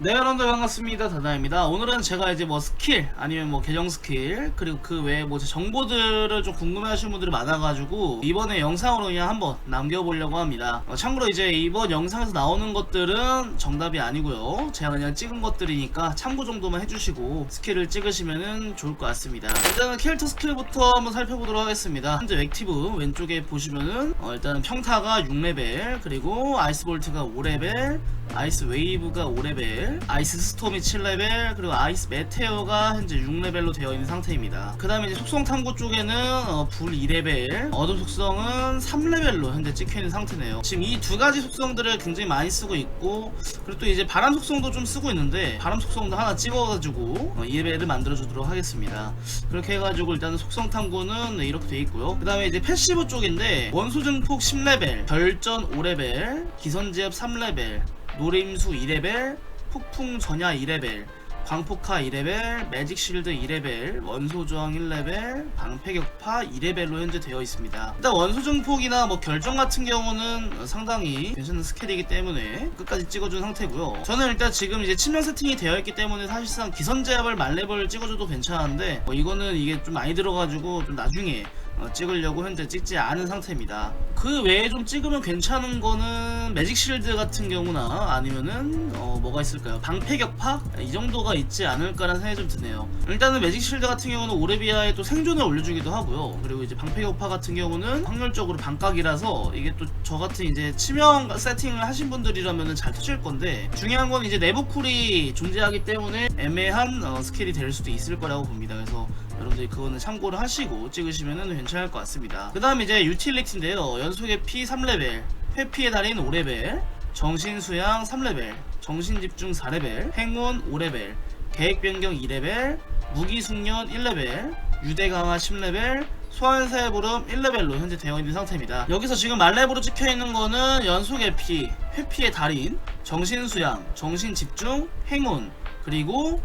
네 여러분들 반갑습니다. 다다입니다. 오늘은 제가 이제 뭐 스킬 아니면 뭐 계정 스킬 그리고 그 외에 뭐 제 정보들을 좀 궁금해 하시는 분들이 많아가지고 이번에 영상으로 그냥 한번 남겨보려고 합니다. 어, 참고로 이제 이번 영상에서 나오는 것들은 정답이 아니고요. 제가 그냥 찍은 것들이니까 참고 정도만 해주시고 스킬을 찍으시면 좋을 것 같습니다. 일단은 캐릭터 스킬부터 한번 살펴보도록 하겠습니다. 현재 액티브 왼쪽에 보시면은 어, 일단은 평타가 6레벨 그리고 아이스볼트가 5레벨 아이스 웨이브가 5레벨, 아이스 스톰이 7레벨, 그리고 아이스 메테오가 현재 6레벨로 되어 있는 상태입니다. 그 다음에 이제 속성 탐구 쪽에는 어, 불 2레벨, 어둠 속성은 3레벨로 현재 찍혀 있는 상태네요. 지금 이 두 가지 속성들을 굉장히 많이 쓰고 있고, 그리고 또 이제 바람 속성도 좀 쓰고 있는데, 바람 속성도 하나 찍어가지고 어, 2레벨을 만들어주도록 하겠습니다. 그렇게 해가지고 일단은 속성 탐구는 네, 이렇게 돼 있고요. 그 다음에 이제 패시브 쪽인데, 원소 증폭 10레벨, 결전 5레벨, 기선제압 3레벨, 노림수 2레벨, 폭풍 전야 2레벨, 광폭화 2레벨, 매직 실드 2레벨, 원소 저항 1레벨, 방패 격파 2레벨로 현재 되어 있습니다. 일단 원소 증폭이나 뭐 결정 같은 경우는 상당히 괜찮은 스킬이기 때문에 끝까지 찍어준 상태고요. 저는 일단 지금 이제 치명 세팅이 되어 있기 때문에 사실상 기선 제압을 만렙을 찍어줘도 괜찮은데 뭐 이거는 이게 좀 많이 들어가지고 좀 나중에 어, 찍으려고 현재 찍지 않은 상태입니다. 그 외에 좀 찍으면 괜찮은 거는 매직 실드 같은 경우나 아니면은 어, 뭐가 있을까요? 방패 격파 이 정도가 있지 않을까라는 생각이 좀 드네요. 일단은 매직 실드 같은 경우는 오레비아에 또 생존을 올려주기도 하고요. 그리고 이제 방패 격파 같은 경우는 확률적으로 반각이라서 이게 또 저 같은 이제 치명 세팅을 하신 분들이라면은 잘 터질 건데 중요한 건 이제 내부 쿨이 존재하기 때문에 애매한 어, 스킬이 될 수도 있을 거라고 봅니다. 그래서 여러분들이 그거는 참고를 하시고 찍으시면 괜찮을 것 같습니다. 그 다음 이제 유틸리티인데요. 연속의 피 3레벨, 회피의 달인 5레벨, 정신수양 3레벨, 정신집중 4레벨, 행운 5레벨, 계획변경 2레벨, 무기숙련 1레벨, 유대강화 10레벨, 소환사의 부름 1레벨로 현재 되어 있는 상태입니다. 여기서 지금 말렙으로 찍혀 있는 거는 연속의 피, 회피의 달인, 정신수양, 정신집중, 행운, 그리고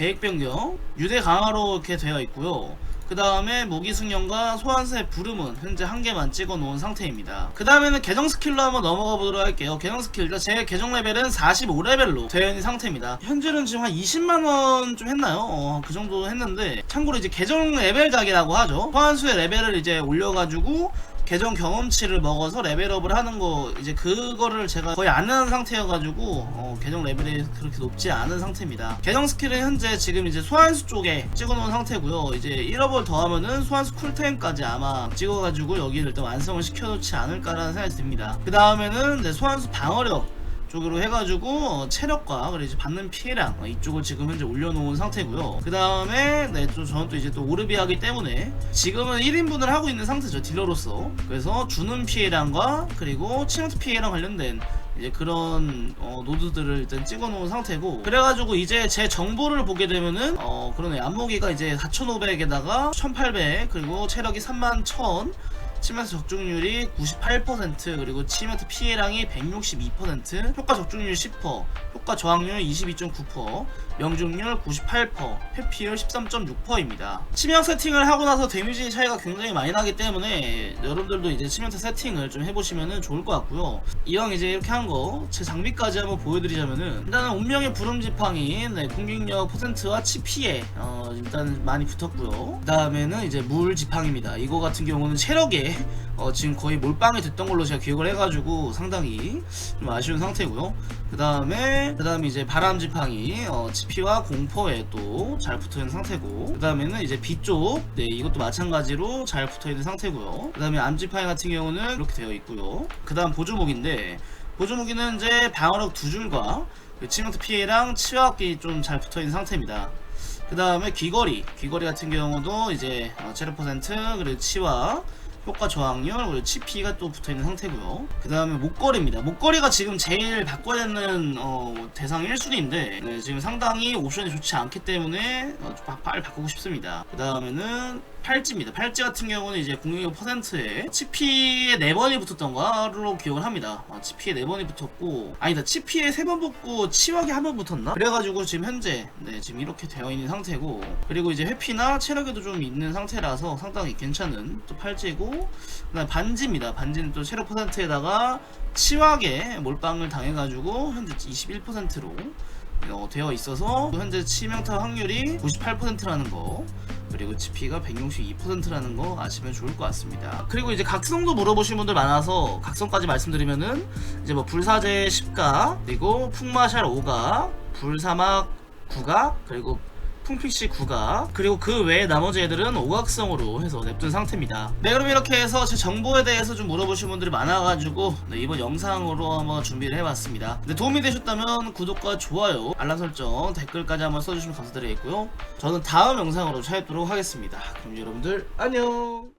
계획 변경, 유대 강화로 이렇게 되어 있고요. 그 다음에 무기 승련과 소환사의 부름은 현재 한 개만 찍어 놓은 상태입니다. 그 다음에는 계정 스킬로 한번 넘어가 보도록 할게요. 계정 스킬, 제 계정 레벨은 45레벨로 되어 있는 상태입니다. 현재는 지금 한 20만원 좀 했나요? 어, 그 정도 했는데, 참고로 이제 계정 레벨 각이라고 하죠. 소환수의 레벨을 이제 올려가지고, 계정 경험치를 먹어서 레벨업을 하는 거 이제 그거를 제가 거의 안 하는 상태여가지고 어, 계정 레벨이 그렇게 높지 않은 상태입니다. 계정 스킬은 현재 지금 이제 소환수 쪽에 찍어놓은 상태고요. 이제 1업을 더하면은 소환수 쿨타임까지 아마 찍어가지고 여기를 일단 완성을 시켜놓지 않을까라는 생각이 듭니다. 그 다음에는 네, 소환수 방어력 쪽으로 해가지고 어, 체력과 그리고 이제 받는 피해량 어, 이쪽을 지금 현재 올려놓은 상태고요. 그 다음에 네, 또 저는 또 이제 또 오르비하기 때문에 지금은 1인분을 하고 있는 상태죠 딜러로서. 그래서 주는 피해량과 그리고 치명타 피해량 관련된 이제 그런 어, 노드들을 일단 찍어놓은 상태고 그래가지고 이제 제 정보를 보게 되면은 어 그러네 안무기가 이제 4,500에다가 1,800 그리고 체력이 31,000 치명타 적중률이 98% 그리고 치명타 피해량이 162% 효과 적중률 10% 효과 저항률 22.9% 명중률 98% 회피율 13.6%입니다. 치명 세팅을 하고 나서 데미지 차이가 굉장히 많이 나기 때문에 여러분들도 이제 치명타 세팅을 좀 해보시면 좋을 것 같고요. 이왕 이제 이렇게 한 거 제 장비까지 한번 보여드리자면은 일단은 운명의 부름 지팡이 네, 공격력 퍼센트와 치피에 어, 일단 많이 붙었고요. 그 다음에는 이제 물 지팡입니다. 이거 같은 경우는 체력에 어, 지금 거의 몰빵이 됐던 걸로 제가 기억을 해가지고 상당히 좀 아쉬운 상태고요. 그 다음에 그 다음에 이제 바람 지팡이 어, 지피와 공포에 또 잘 붙어 있는 상태고 그 다음에는 이제 B 쪽, 네 이것도 마찬가지로 잘 붙어 있는 상태고요. 그 다음에 암 지팡이 같은 경우는 이렇게 되어 있고요. 그 다음 보조목인데 보조무기는 이제 방어력 두 줄과 그 치명타 피해랑 치유학기 좀잘 붙어 있는 상태입니다. 그 다음에 귀걸이 귀걸이 같은 경우도 이제 어, 체력 퍼센트 그리고 치와 효과 저항률 그리고 치피가 또 붙어있는 상태고요 그 다음에 목걸이입니다 목걸이가 지금 제일 바꿔야 되는 어, 대상 1순위인데 지금 상당히 옵션이 좋지 않기 때문에 어, 좀 빨리 바꾸고 싶습니다 그 다음에는 팔찌입니다. 팔찌 같은 경우는 이제 공격력 퍼센트에 치피에 4번이 붙었던 거로 기억을 합니다. 아, 치피에 4번이 붙었고 아니다. 치피에 3번 붙고 치wak에 1번 붙었나? 그래가지고 지금 현재 네 지금 이렇게 되어 있는 상태고 그리고 이제 회피나 체력에도 좀 있는 상태라서 상당히 괜찮은 또 팔찌고 그다음 반지입니다. 반지는 또 체력 퍼센트에다가 치wak에 몰빵을 당해가지고 현재 21%로 어, 되어 있어서 현재 치명타 확률이 98%라는 거 그리고 GP가 162%라는 거 아시면 좋을 것 같습니다. 그리고 이제 각성도 물어보신 분들 많아서 각성까지 말씀드리면은 이제 뭐 불사제 10가 그리고 풍마샬 5가 불사막 9가 그리고 풍픽시 9가 그리고 그 외에 나머지 애들은 오각성으로 해서 냅둔 상태입니다. 네 그럼 이렇게 해서 제 정보에 대해서 좀 물어보신 분들이 많아가지고 네, 이번 영상으로 한번 준비를 해봤습니다. 네, 도움이 되셨다면 구독과 좋아요 알람 설정 댓글까지 한번 써주시면 감사드리겠고요. 저는 다음 영상으로 찾아뵙도록 하겠습니다. 그럼 여러분들 안녕